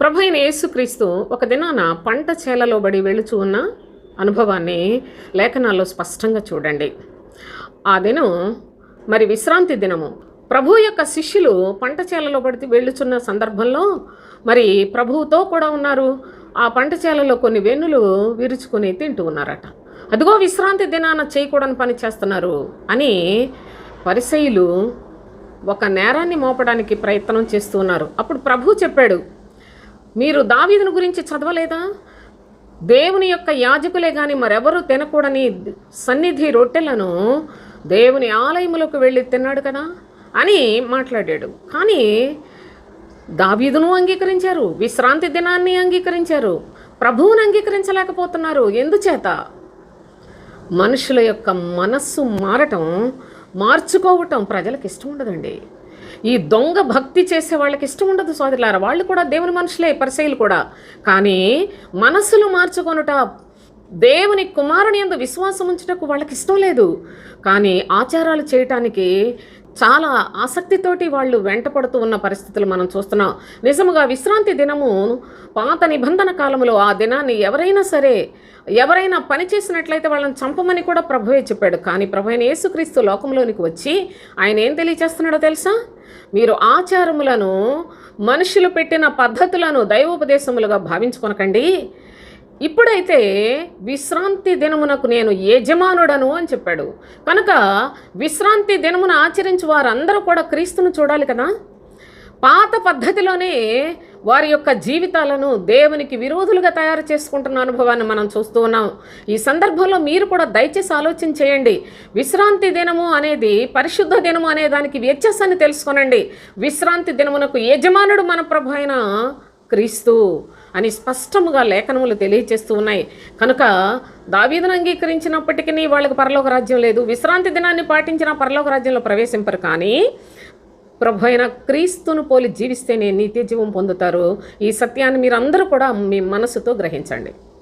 ప్రభు అయిన యేసుక్రీస్తు ఒక దినాన పంట చేలలో బడి వెళుచు ఉన్న అనుభవాన్ని లేఖనాల్లో స్పష్టంగా చూడండి. ఆ దినం మరి విశ్రాంతి దినము. ప్రభు యొక్క శిష్యులు పంట చేలలో పడి వెళ్ళుచున్న సందర్భంలో మరి ప్రభువుతో కూడా ఉన్నారు. ఆ పంట చేలలో కొన్ని వెన్నులు విరుచుకొని తింటూ ఉన్నారట. అదిగో విశ్రాంతి దినాన చేయకూడని పని చేస్తున్నారు అని పరిసయులు ఒక నేరాన్ని మోపడానికి ప్రయత్నం చేస్తూ ఉన్నారు. అప్పుడు ప్రభు చెప్పాడు మీరు దావీదును గురించి చదవలేదా? దేవుని యొక్క యాజకులే కానీ మరెవరూ తినకూడని సన్నిధి రొట్టెలను దేవుని ఆలయములకు వెళ్ళి తిన్నాడు కదా అని మాట్లాడాడు. కానీ దావీదును అంగీకరించారు విశ్రాంతి దినాన్ని అంగీకరించారు ప్రభువును అంగీకరించలేకపోతున్నారు. ఎందుచేత? మనుషుల యొక్క మనస్సు మారటం మార్చుకోవటం ప్రజలకు ఇష్టం ఉండదండి. ఈ దొంగ భక్తి చేసే వాళ్ళకి ఇష్టం ఉండదు సోదరులారా. వాళ్ళు కూడా దేవుని మనుషులే పరిశైలు కూడా. కానీ మనసులు మార్చుకొనుట దేవుని కుమారుని ఎందు విశ్వాసం ఉంచుటకు వాళ్ళకి ఇష్టం లేదు. కానీ ఆచారాలు చేయటానికి చాలా ఆసక్తితోటి వాళ్ళు వెంటపడుతూ ఉన్న పరిస్థితులు మనం చూస్తున్నాం. నిజముగా విశ్రాంతి దినము పాత నిబంధన కాలంలో ఆ దినాన్ని ఎవరైనా సరే ఎవరైనా పని చేసినట్లయితే వాళ్ళని చంపమని కూడా ప్రభువే చెప్పాడు. కానీ ప్రభు అయిన యేసుక్రీస్తు లోకంలోనికి వచ్చి ఆయన ఏం తెలియచేస్తున్నాడో తెలుసా? మీరు ఆచారములను మనుషులు పెట్టిన పద్ధతులను దైవోపదేశములుగా భావించుకొనకండి. ఇప్పుడైతే విశ్రాంతి దినమునకు నేను యజమానుడను అని చెప్పాడు. కనుక విశ్రాంతి దినమున ఆచరించి వారందరూ కూడా క్రీస్తును చూడాలి కదా? పాత పద్ధతిలోనే వారి యొక్క జీవితాలను దేవునికి విరోధులుగా తయారు చేసుకుంటున్న అనుభవాన్ని మనం చూస్తూ ఉన్నాం. ఈ సందర్భంలో మీరు కూడా దయచేసి ఆలోచన చేయండి. విశ్రాంతి దినము అనేది పరిశుద్ధ దినము అనే దానికి వ్యత్యాసాన్ని తెలుసుకోనండి. విశ్రాంతి దినమునకు యజమానుడు మన ప్రభు అయిన క్రీస్తు. అని స్పష్టముగా లేఖనములు తెలియచేస్తూ ఉన్నాయి. కనుక దావీదును అంగీకరించినప్పటికీ వాళ్ళకి పరలోక రాజ్యం లేదు. విశ్రాంతి దినాన్ని పాటించిన పరలోక రాజ్యంలో ప్రవేశింపరు. కానీ ప్రభు అయిన క్రీస్తును పోలి జీవిస్తేనే నిత్య జీవం పొందుతారు. ఈ సత్యాన్ని మీరు అందరూ కూడా మీ మనసుతో గ్రహించండి.